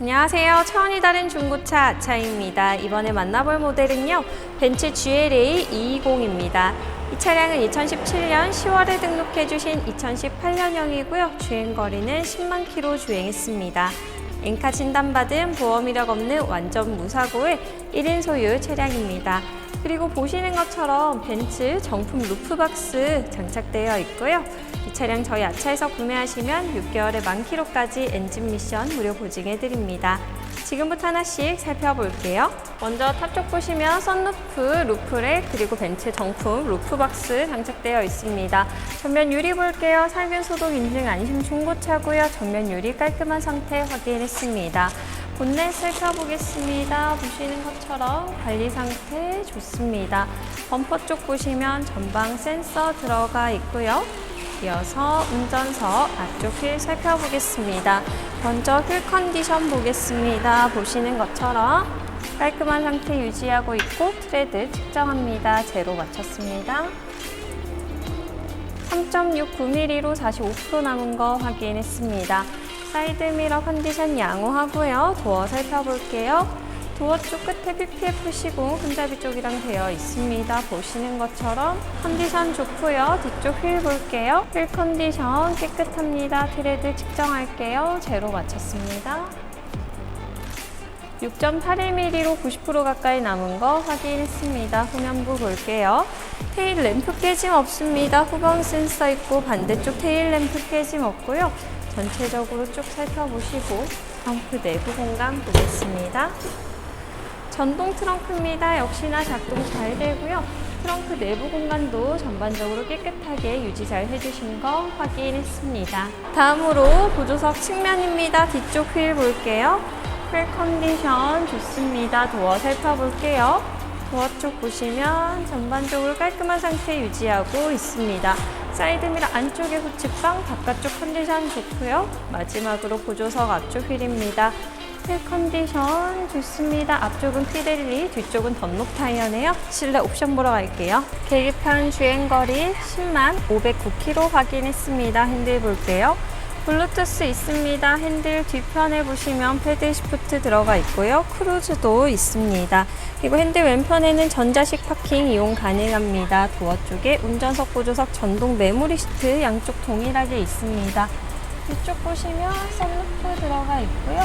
안녕하세요. 차원이 다른 중고차 아차입니다. 이번에 만나볼 모델은요. 벤츠 GLA 220입니다. 이 차량은 2017년 10월에 등록해주신 2018년형이고요. 주행거리는 10만 킬로 주행했습니다. 엔카 진단받은 보험 이력 없는 완전 무사고의 1인 소유 차량입니다. 그리고 보시는 것처럼 벤츠 정품 루프박스 장착되어 있고요. 이 차량 저희 아차에서 구매하시면 6개월에 만 킬로까지 엔진 미션 무료 보증해 드립니다. 지금부터 하나씩 살펴볼게요. 먼저 탑쪽 보시면 썬루프, 루프렉, 그리고 벤츠 정품 루프박스 장착되어 있습니다. 전면 유리 볼게요. 살균 소독 인증 안심 중고차고요. 전면 유리 깔끔한 상태 확인했습니다. 본넷 살펴보겠습니다. 보시는 것처럼 관리 상태 좋습니다. 범퍼 쪽 보시면 전방 센서 들어가 있고요. 이어서 운전석 앞쪽 휠 살펴보겠습니다. 먼저 휠 컨디션 보겠습니다. 보시는 것처럼 깔끔한 상태 유지하고 있고 트레드 측정합니다. 제로 맞췄습니다. 3.69mm로 45% 남은 거 확인했습니다. 사이드 미러 컨디션 양호하고요. 도어 살펴볼게요. 도어 쪽 끝에 PPF 시공 손잡이 쪽이랑 되어 있습니다. 보시는 것처럼 컨디션 좋고요. 뒤쪽 휠 볼게요. 휠 컨디션 깨끗합니다. 트레드 측정할게요. 제로 맞췄습니다. 6.81mm로 90% 가까이 남은 거 확인했습니다. 후면부 볼게요. 테일 램프 깨짐 없습니다. 후방 센서 있고 반대쪽 테일 램프 깨짐 없고요. 전체적으로 쭉 살펴보시고 펌프 내부 공간 보겠습니다. 전동 트렁크입니다. 역시나 작동 잘 되고요. 트렁크 내부 공간도 전반적으로 깨끗하게 유지 잘 해주신 거 확인했습니다. 다음으로 보조석 측면입니다. 뒤쪽 휠 볼게요. 휠 컨디션 좋습니다. 도어 살펴볼게요. 도어 쪽 보시면 전반적으로 깔끔한 상태 유지하고 있습니다. 사이드미러 안쪽의 후측방, 바깥쪽 컨디션 좋고요. 마지막으로 보조석 앞쪽 휠입니다. 휠 컨디션 좋습니다. 앞쪽은 피델리, 뒤쪽은 던록 타이어네요. 실내 옵션 보러 갈게요. 계기판 주행거리 10만 509km 확인했습니다. 핸들 볼게요. 블루투스 있습니다. 핸들 뒤편에 보시면 패드 시프트 들어가 있고요. 크루즈도 있습니다. 그리고 핸들 왼편에는 전자식 파킹 이용 가능합니다. 도어 쪽에 운전석 보조석 전동 메모리 시트 양쪽 동일하게 있습니다. 이쪽 보시면 썬루프 들어가 있고요.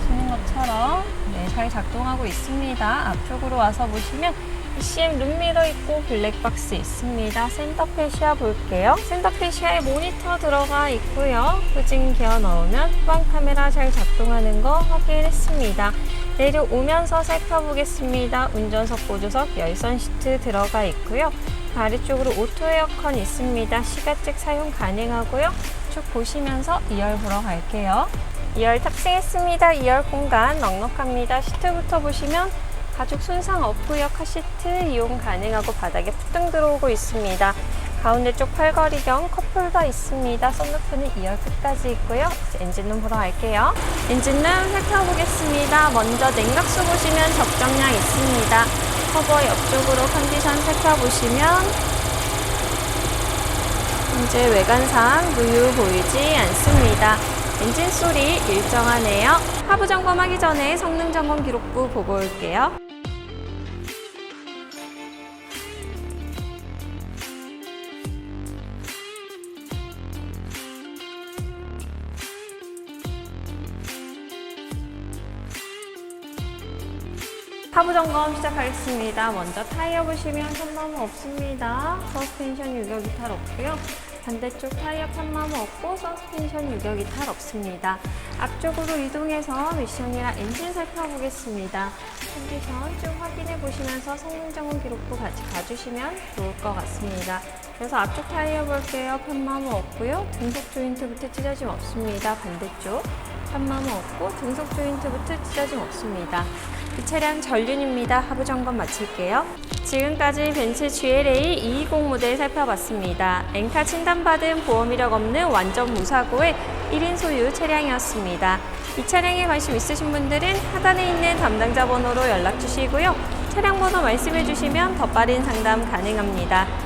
보시는 것처럼 네, 잘 작동하고 있습니다. 앞쪽으로 와서 보시면 ECM 룸미러 있고 블랙박스 있습니다. 센터페시아 볼게요. 센터페시아에 모니터 들어가 있고요. 후진 기어 넣으면 후방 카메라 잘 작동하는 거 확인했습니다. 내려오면서 살펴보겠습니다. 운전석 보조석 열선 시트 들어가 있고요. 아래쪽으로 오토 에어컨 있습니다. 시가잭 사용 가능하고요. 쭉 보시면서 2열 보러 갈게요. 2열 탑승했습니다. 2열 공간 넉넉합니다. 시트부터 보시면 가죽 손상 없고요. 카시트 이용 가능하고 바닥에 푸등 들어오고 있습니다. 가운데 쪽 팔걸이경 컵홀더 있습니다. 썬루프는 2열 끝까지 있고요. 엔진룸 보러 갈게요. 엔진룸 살펴보겠습니다. 먼저 냉각수 보시면 적정량 있습니다. 커버 옆쪽으로 컨디션 살펴보시면 현재 외관상 누유 보이지 않습니다. 엔진 소리 일정하네요. 하부 점검하기 전에 성능 점검 기록부 보고 올게요. 하부 점검 시작하겠습니다. 먼저 타이어 보시면 편마모 없습니다. 서스펜션 유격 이탈 없고요. 반대쪽 타이어 편마모 없고 서스펜션 유격 이탈 없습니다. 앞쪽으로 이동해서 미션이랑 엔진 살펴보겠습니다. 컨디션 쭉 확인해 보시면서 성능 점검 기록부 같이 봐주시면 좋을 것 같습니다. 그래서 앞쪽 타이어 볼게요. 편마모 없고요. 등속 조인트부터 찢어짐 없습니다. 반대쪽 편마모 없고 등속 조인트부터 찢어짐 없습니다. 이 차량 전륜입니다. 하부 점검 마칠게요. 지금까지 벤츠 GLA 220 모델 살펴봤습니다. 엔카 진단받은 보험 이력 없는 완전 무사고의 1인 소유 차량이었습니다. 이 차량에 관심 있으신 분들은 하단에 있는 담당자 번호로 연락 주시고요. 차량 번호 말씀해 주시면 더 빠른 상담 가능합니다.